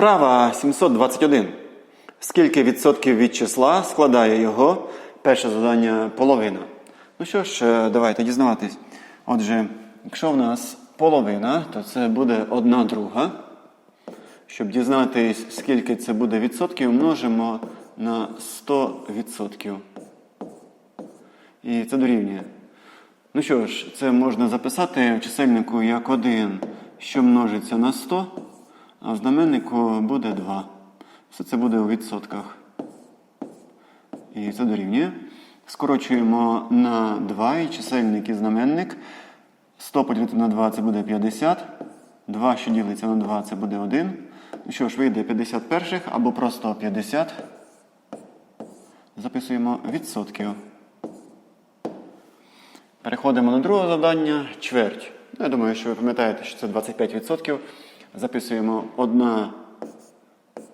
Вправа 721. Скільки відсотків від числа складає його? Перше завдання половина. Ну що ж, е, давайте дізнаватись. Отже, якщо в нас половина, то це буде одна друга. Щоб дізнатись, скільки це буде відсотків, множимо на 100 відсотків. І це дорівнює. Ну що ж, це можна записати в чисельнику як 1, що множиться на 100, а в знаменнику буде 2. Все це буде у відсотках. І це дорівнює. Скорочуємо на 2 і чисельник і знаменник. 100 поділити на 2 це буде 50. 2, що ділиться на 2, це буде 1. Ну що ж, вийде 50 перших або просто 50. Записуємо відсотків. Переходимо на друге завдання чверть. Ну, Я думаю, що ви пам'ятаєте, що це 25%. Записуємо 1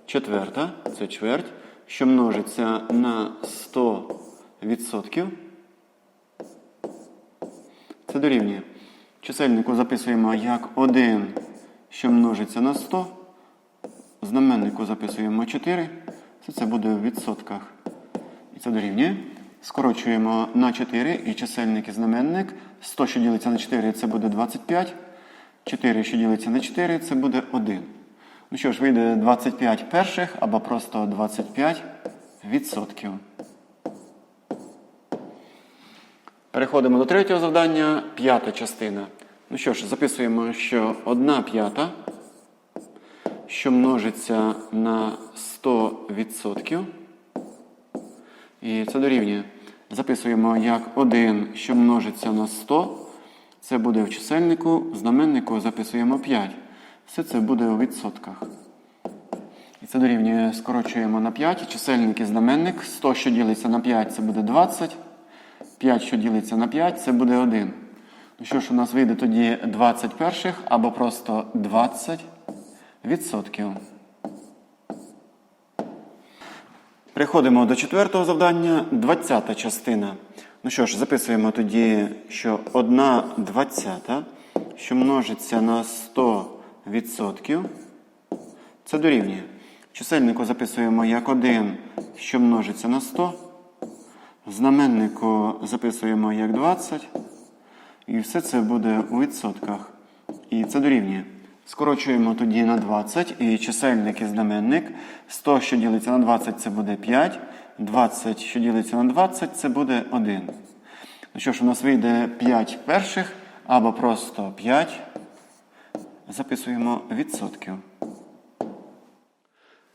четверта, це чверть, що множиться на 100%. Це дорівнює. Чисельнику записуємо як 1, що множиться на 100. Знаменнику записуємо 4. Все це буде в відсотках. І це дорівнює. Скорочуємо на 4 і чисельник і знаменник. 100, що ділиться на 4, це буде 25. 4, що ділиться на 4, це буде 1. Ну що ж, вийде 25 перших або просто 25 відсотків. Переходимо до третього завдання, п'ята частина. Ну що ж, записуємо, що 1 п'ята, що множиться на 100%. І це дорівнює. Записуємо як 1, що множиться на 100. Це буде в чисельнику, в знаменнику записуємо 5. Все це буде у відсотках. І це дорівнює, скорочуємо на 5. Чисельник і знаменник. 100, що ділиться на 5, це буде 20. 5, що ділиться на 5, це буде 1. Ну що ж, у нас вийде тоді 20 перших або просто 20 відсотків. Переходимо до четвертого завдання, 20 частина. Ну що ж, записуємо тоді, що 1 двадцята, що множиться на 100%, це дорівнює. Чисельнику записуємо як 1, що множиться на 100. В знаменнику записуємо як 20. І все це буде у відсотках. І це дорівнює. Скорочуємо тоді на 20 і чисельник і знаменник. 100, що ділиться на 20, це буде 5. 20, що ділиться на 20, це буде 1. Ну що ж, у нас вийде 5 перших або просто 5. Записуємо відсотків.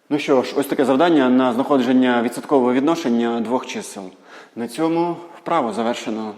Ну що ж, ось таке завдання на знаходження відсоткового відношення двох чисел. На цьому вправо завершено.